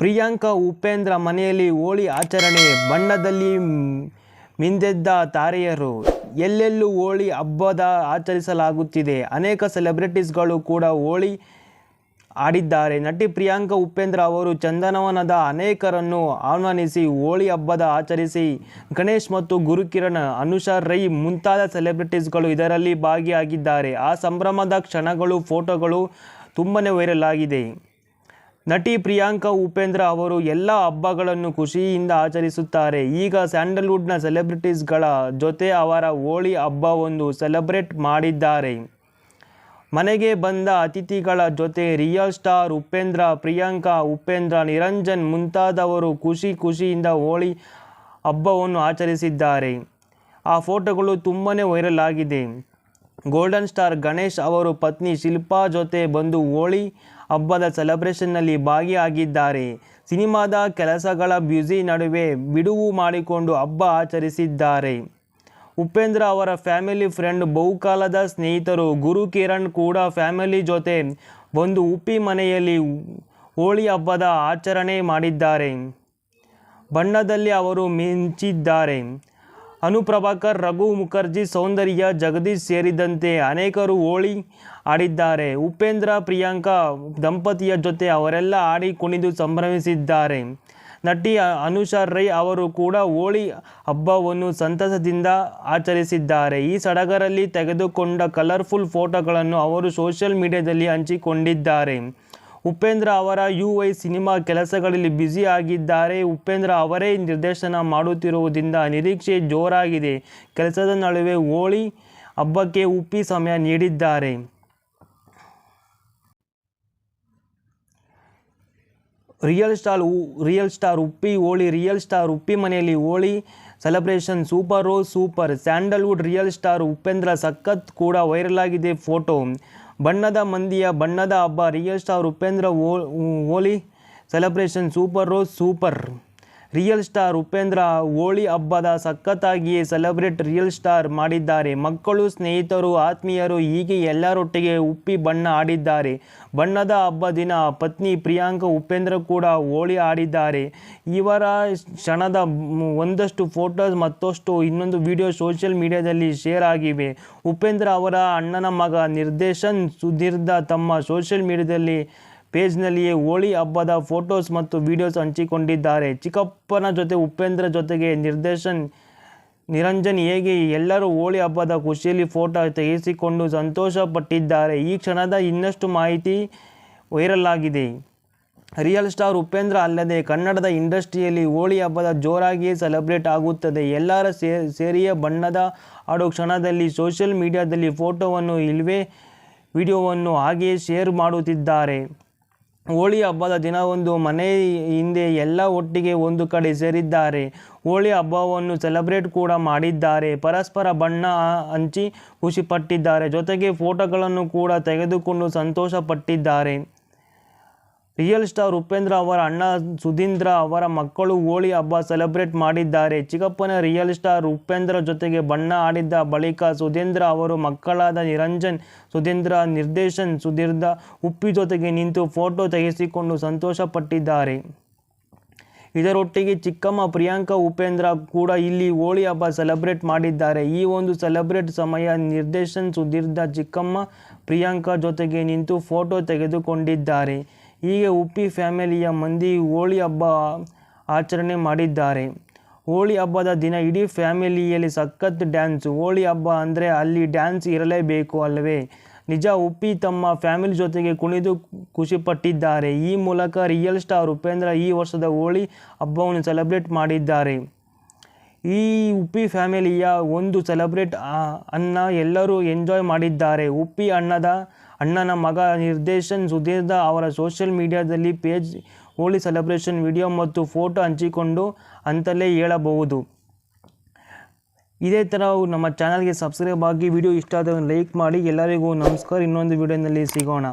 ಪ್ರಿಯಾಂಕಾ ಉಪೇಂದ್ರ ಮನೆಯಲ್ಲಿ ಹೋಳಿ ಆಚರಣೆ, ಬಣ್ಣದಲ್ಲಿ ಮಿಂದೆದ್ದ ತಾರೆಯರು. ಎಲ್ಲೆಲ್ಲೂ ಹೋಳಿ ಹಬ್ಬದ ಆಚರಿಸಲಾಗುತ್ತಿದೆ. ಅನೇಕ ಸೆಲೆಬ್ರಿಟೀಸ್ಗಳು ಕೂಡ ಹೋಳಿ ಆಡಿದ್ದಾರೆ. ನಟಿ ಪ್ರಿಯಾಂಕಾ ಉಪೇಂದ್ರ ಅವರು ಚಂದನವನದ ಅನೇಕರನ್ನು ಆಹ್ವಾನಿಸಿ ಹೋಳಿ ಹಬ್ಬದ ಆಚರಿಸಿ, ಗಣೇಶ್ ಮತ್ತು ಗುರುಕಿರಣ್, ಅನುಷಾ ರೈ ಮುಂತಾದ ಸೆಲೆಬ್ರಿಟೀಸ್ಗಳು ಇದರಲ್ಲಿ ಭಾಗಿಯಾಗಿದ್ದಾರೆ. ಆ ಸಂಭ್ರಮದ ಕ್ಷಣಗಳು, ಫೋಟೋಗಳು ತುಂಬನೇ ವೈರಲ್ ಆಗಿದೆ. ನಟಿ ಪ್ರಿಯಾಂಕಾ ಉಪೇಂದ್ರ ಅವರು ಎಲ್ಲ ಹಬ್ಬಗಳನ್ನು ಖುಷಿಯಿಂದ ಆಚರಿಸುತ್ತಾರೆ. ಈಗ ಸ್ಯಾಂಡಲ್ವುಡ್ನ ಸೆಲೆಬ್ರಿಟೀಸ್ಗಳ ಜೊತೆ ಅವರ ಹೋಳಿ ಹಬ್ಬವೊಂದು ಸೆಲೆಬ್ರೇಟ್ ಮಾಡಿದ್ದಾರೆ. ಮನೆಗೆ ಬಂದ ಅತಿಥಿಗಳ ಜೊತೆ ರಿಯಲ್ ಸ್ಟಾರ್ ಉಪೇಂದ್ರ, ಪ್ರಿಯಾಂಕಾ ಉಪೇಂದ್ರ, ನಿರಂಜನ್ ಮುಂತಾದವರು ಖುಷಿ ಖುಷಿಯಿಂದ ಹೋಳಿ ಹಬ್ಬವನ್ನು ಆಚರಿಸಿದ್ದಾರೆ. ಆ ಫೋಟೋಗಳು ತುಂಬನೇ ವೈರಲ್ ಆಗಿದೆ. ಗೋಲ್ಡನ್ ಸ್ಟಾರ್ ಗಣೇಶ್ ಅವರು ಪತ್ನಿ ಶಿಲ್ಪಾ ಜೊತೆ ಬಂದು ಹೋಳಿ ಹಬ್ಬದ ಸೆಲೆಬ್ರೇಷನ್ನಲ್ಲಿ ಭಾಗಿಯಾಗಿದ್ದಾರೆ. ಸಿನಿಮಾದ ಕೆಲಸಗಳ ಬ್ಯುಸಿ ನಡುವೆ ಬಿಡುವು ಮಾಡಿಕೊಂಡು ಹಬ್ಬ ಆಚರಿಸಿದ್ದಾರೆ. ಉಪೇಂದ್ರ ಅವರ ಫ್ಯಾಮಿಲಿ ಫ್ರೆಂಡ್ ಬಹುಕಾಲದ ಸ್ನೇಹಿತರು ಗುರು ಕಿರಣ್ ಕೂಡ ಫ್ಯಾಮಿಲಿ ಜೊತೆ ಒಂದು ಉಪ್ಪಿ ಮನೆಯಲ್ಲಿ ಹೋಳಿ ಹಬ್ಬದ ಆಚರಣೆ ಮಾಡಿದ್ದಾರೆ. ಬಣ್ಣದಲ್ಲಿ ಅವರು ಮಿಂಚಿದ್ದಾರೆ. ಅನುಪ್ರಭಾಕರ್, ರಘು ಮುಖರ್ಜಿ, ಸೌಂದರ್ಯ, ಜಗದೀಶ್ ಸೇರಿದಂತೆ ಅನೇಕರು ಹೋಳಿ ಆಡಿದ್ದಾರೆ. ಉಪೇಂದ್ರ, ಪ್ರಿಯಾಂಕಾ ದಂಪತಿಯ ಜೊತೆ ಅವರೆಲ್ಲ ಆಡಿ ಕುಣಿದು ಸಂಭ್ರಮಿಸಿದ್ದಾರೆ. ನಟಿ ಅನುಷಾ ರೈ ಅವರು ಕೂಡ ಹೋಳಿ ಹಬ್ಬವನ್ನು ಸಂತಸದಿಂದ ಆಚರಿಸಿದ್ದಾರೆ. ಈ ಸಡಗರಲ್ಲಿ ತೆಗೆದುಕೊಂಡ ಕಲರ್ಫುಲ್ ಫೋಟೋಗಳನ್ನು ಅವರು ಸೋಷಿಯಲ್ ಮೀಡಿಯಾದಲ್ಲಿ ಹಂಚಿಕೊಂಡಿದ್ದಾರೆ. ಉಪೇಂದ್ರ ಅವರ ಯು ವೈ ಸಿನಿಮಾ ಕೆಲಸಗಳಲ್ಲಿ ಬ್ಯುಸಿ ಆಗಿದ್ದಾರೆ ಉಪೇಂದ್ರ ಅವರೇ ನಿರ್ದೇಶನ ಮಾಡುತ್ತಿರುವುದರಿಂದ ನಿರೀಕ್ಷೆ ಜೋರಾಗಿದೆ. ಕೆಲಸದ ನಡುವೆ ಹೋಳಿ ಹಬ್ಬಕ್ಕೆ ಉಪ್ಪಿ ಸಮಯ ನೀಡಿದ್ದಾರೆ. Real star real star Uppi Holi, real star Uppi ಮನೆಯಲ್ಲಿ Holi celebration super rho super. Sandalwood real star Upendra ಸಖತ್ ಕೂಡ ವೈರಲ್ ಆಗಿದೆ ಫೋಟೋ. ಬಣ್ಣದ ಮಂದಿಯ ಬಣ್ಣದ ಹಬ್ಬ. Real star Upendra Holi celebration super rose super. Real star Upendra Holi ಹಬ್ಬದ ಸಖತ್ತಾಗಿಯೇ ಸೆಲೆಬ್ರೇಟ್ ರಿಯಲ್ ಸ್ಟಾರ್ ಮಾಡಿದ್ದಾರೆ. ಮಕ್ಕಳು, ಸ್ನೇಹಿತರು, ಆತ್ಮೀಯರು ಹೀಗೆ ಎಲ್ಲರೊಟ್ಟಿಗೆ ಉಪ್ಪಿ ಬಣ್ಣ ಆಡಿದ್ದಾರೆ. ಬಣ್ಣದ ಹಬ್ಬ ದಿನ ಪತ್ನಿ ಪ್ರಿಯಾಂಕ, ಉಪೇಂದ್ರ ಕೂಡ ಹೋಳಿ ಆಡಿದ್ದಾರೆ. ಇವರ ಕ್ಷಣದ ಒಂದಷ್ಟು ಫೋಟೋಸ್ ಮತ್ತಷ್ಟು ಇನ್ನೊಂದು ವಿಡಿಯೋ ಸೋಷಿಯಲ್ ಮೀಡಿಯಾದಲ್ಲಿ ಶೇರ್ ಆಗಿವೆ. ಉಪೇಂದ್ರ ಅವರ ಅಣ್ಣನ ಮಗ ನಿರ್ದೇಶನ್ ಸುಧೀರ್ದ ತಮ್ಮ ಸೋಷಿಯಲ್ ಮೀಡಿಯಾದಲ್ಲಿ ಪೇಜ್ನಲ್ಲಿಯೇ ಹೋಳಿ ಹಬ್ಬದ ಫೋಟೋಸ್ ಮತ್ತು ವಿಡಿಯೋಸ್ ಹಂಚಿಕೊಂಡಿದ್ದಾರೆ. ಚಿಕ್ಕಪ್ಪನ ಜೊತೆ ಉಪೇಂದ್ರ ಜೊತೆಗೆ ನಿರ್ದೇಶನ್ ನಿರಂಜನ್ ಹೇಗೆ ಎಲ್ಲರೂ ಹೋಳಿ ಹಬ್ಬದ ಖುಷಿಯಲ್ಲಿ ಫೋಟೋ ತೆಗೆಸಿಕೊಂಡು ಸಂತೋಷಪಟ್ಟಿದ್ದಾರೆ. ಈ ಕ್ಷಣದ ಇನ್ನಷ್ಟು ಮಾಹಿತಿ ವೈರಲ್ ಆಗಿದೆ. ರಿಯಲ್ ಸ್ಟಾರ್ ಉಪೇಂದ್ರ ಅಲ್ಲದೆ ಕನ್ನಡದ ಇಂಡಸ್ಟ್ರಿಯಲ್ಲಿ ಹೋಳಿ ಹಬ್ಬದ ಜೋರಾಗಿಯೇ ಸೆಲೆಬ್ರೇಟ್ ಆಗುತ್ತದೆ. ಎಲ್ಲರ ಸೇರಿಯ ಬಣ್ಣದ ಆಡೋ ಕ್ಷಣದಲ್ಲಿ ಸೋಷಿಯಲ್ ಮೀಡಿಯಾದಲ್ಲಿ ಫೋಟೋವನ್ನು ಇಲ್ವೇ ವಿಡಿಯೋವನ್ನು ಹಾಗೆಯೇ ಶೇರ್ ಮಾಡುತ್ತಿದ್ದಾರೆ. ಹೋಳಿ ಹಬ್ಬದ ದಿನ ಒಂದು ಮನೆ ಹಿಂದೆ ಎಲ್ಲ ಒಟ್ಟಿಗೆ ಒಂದು ಕಡೆ ಸೇರಿದ್ದಾರೆ. ಹೋಳಿ ಹಬ್ಬವನ್ನು ಸೆಲೆಬ್ರೇಟ್ ಕೂಡ ಮಾಡಿದ್ದಾರೆ. ಪರಸ್ಪರ ಬಣ್ಣ ಹಂಚಿ ಖುಷಿಪಟ್ಟಿದ್ದಾರೆ. ಜೊತೆಗೆ ಫೋಟೋಗಳನ್ನು ಕೂಡ ತೆಗೆದುಕೊಂಡು ಸಂತೋಷ ಪಟ್ಟಿದ್ದಾರೆ ರಿಯಲ್ ಸ್ಟಾರ್ ಉಪೇಂದ್ರ ಅವರ ಅಣ್ಣ ಸುಧೀಂದ್ರ ಅವರ ಮಕ್ಕಳು ಹೋಳಿ ಹಬ್ಬ ಸೆಲೆಬ್ರೇಟ್ ಮಾಡಿದ್ದಾರೆ. ಚಿಕ್ಕಪ್ಪನ ರಿಯಲ್ ಸ್ಟಾರ್ ಉಪೇಂದ್ರ ಜೊತೆಗೆ ಬಣ್ಣ ಆಡಿದ್ದ ಬಳಿಕ ಸುಧೀಂದ್ರ ಅವರು ಮಕ್ಕಳಾದ ನಿರಂಜನ್, ಸುಧೀಂದ್ರ ನಿರ್ದೇಶನ್ ಸುಧೀರ್ಧ ಉಪ್ಪಿ ಜೊತೆಗೆ ನಿಂತು ಫೋಟೋ ತೆಗೆಸಿಕೊಂಡು ಸಂತೋಷಪಟ್ಟಿದ್ದಾರೆ. ಇದರೊಟ್ಟಿಗೆ ಚಿಕ್ಕಮ್ಮ ಪ್ರಿಯಾಂಕಾ ಉಪೇಂದ್ರ ಕೂಡ ಇಲ್ಲಿ ಹೋಳಿ ಹಬ್ಬ ಸೆಲೆಬ್ರೇಟ್ ಮಾಡಿದ್ದಾರೆ. ಈ ಒಂದು ಸೆಲೆಬ್ರೇಟ್ ಸಮಯ ನಿರ್ದೇಶನ್ ಸುಧೀರ್ಧ ಚಿಕ್ಕಮ್ಮ ಪ್ರಿಯಾಂಕಾ ಜೊತೆಗೆ ನಿಂತು ಫೋಟೋ ತೆಗೆದುಕೊಂಡಿದ್ದಾರೆ. ಹೀಗೆ ಉಪ್ಪಿ ಫ್ಯಾಮಿಲಿಯ ಮಂದಿ ಹೋಳಿ ಹಬ್ಬ ಆಚರಣೆ ಮಾಡಿದ್ದಾರೆ. ಹೋಳಿ ಹಬ್ಬದ ದಿನ ಇಡೀ ಫ್ಯಾಮಿಲಿಯಲ್ಲಿ ಸಖತ್ ಡ್ಯಾನ್ಸ್. ಹೋಳಿ ಹಬ್ಬ ಅಂದರೆ ಅಲ್ಲಿ ಡ್ಯಾನ್ಸ್ ಇರಲೇಬೇಕು ಅಲ್ಲವೇ? ನಿಜ, ಉಪ್ಪಿ ತಮ್ಮ ಫ್ಯಾಮಿಲಿ ಜೊತೆಗೆ ಕುಣಿದು ಖುಷಿಪಟ್ಟಿದ್ದಾರೆ. ಈ ಮೂಲಕ ರಿಯಲ್ ಸ್ಟಾರ್ ಉಪೇಂದ್ರ ಈ ವರ್ಷದ ಹೋಳಿ ಹಬ್ಬವನ್ನು ಸೆಲೆಬ್ರೇಟ್ ಮಾಡಿದ್ದಾರೆ. ಈ ಉಪ್ಪಿ ಫ್ಯಾಮಿಲಿಯ ಒಂದು ಸೆಲೆಬ್ರೇಟ್ ಅನ್ನ ಎಲ್ಲರೂ ಎಂಜಾಯ್ ಮಾಡಿದ್ದಾರೆ. ಉಪ್ಪಿ ಅಣ್ಣದ ಅಣ್ಣನ ಮಗ ನಿರ್ದೇಶನ್ ಸುಧೀರ್ದ ಅವರ ಸೋಷಿಯಲ್ ಮೀಡಿಯಾದಲ್ಲಿ ಪೇಜ್ ಹೋಳಿ ಸೆಲೆಬ್ರೇಷನ್ ವಿಡಿಯೋ ಮತ್ತು ಫೋಟೋ ಹಂಚಿಕೊಂಡು ಅಂತಲೇ ಹೇಳಬಹುದು. ಇದೇ ಥರ ನಮ್ಮ ಚಾನಲ್ಗೆ ಸಬ್ಸ್ಕ್ರೈಬ್ ಆಗಿ ವಿಡಿಯೋ ಇಷ್ಟ ಆದರೆ ಲೈಕ್ ಮಾಡಿ. ಎಲ್ಲರಿಗೂ ನಮಸ್ಕಾರ. ಇನ್ನೊಂದು ವಿಡಿಯೋನಲ್ಲಿ ಸಿಗೋಣ.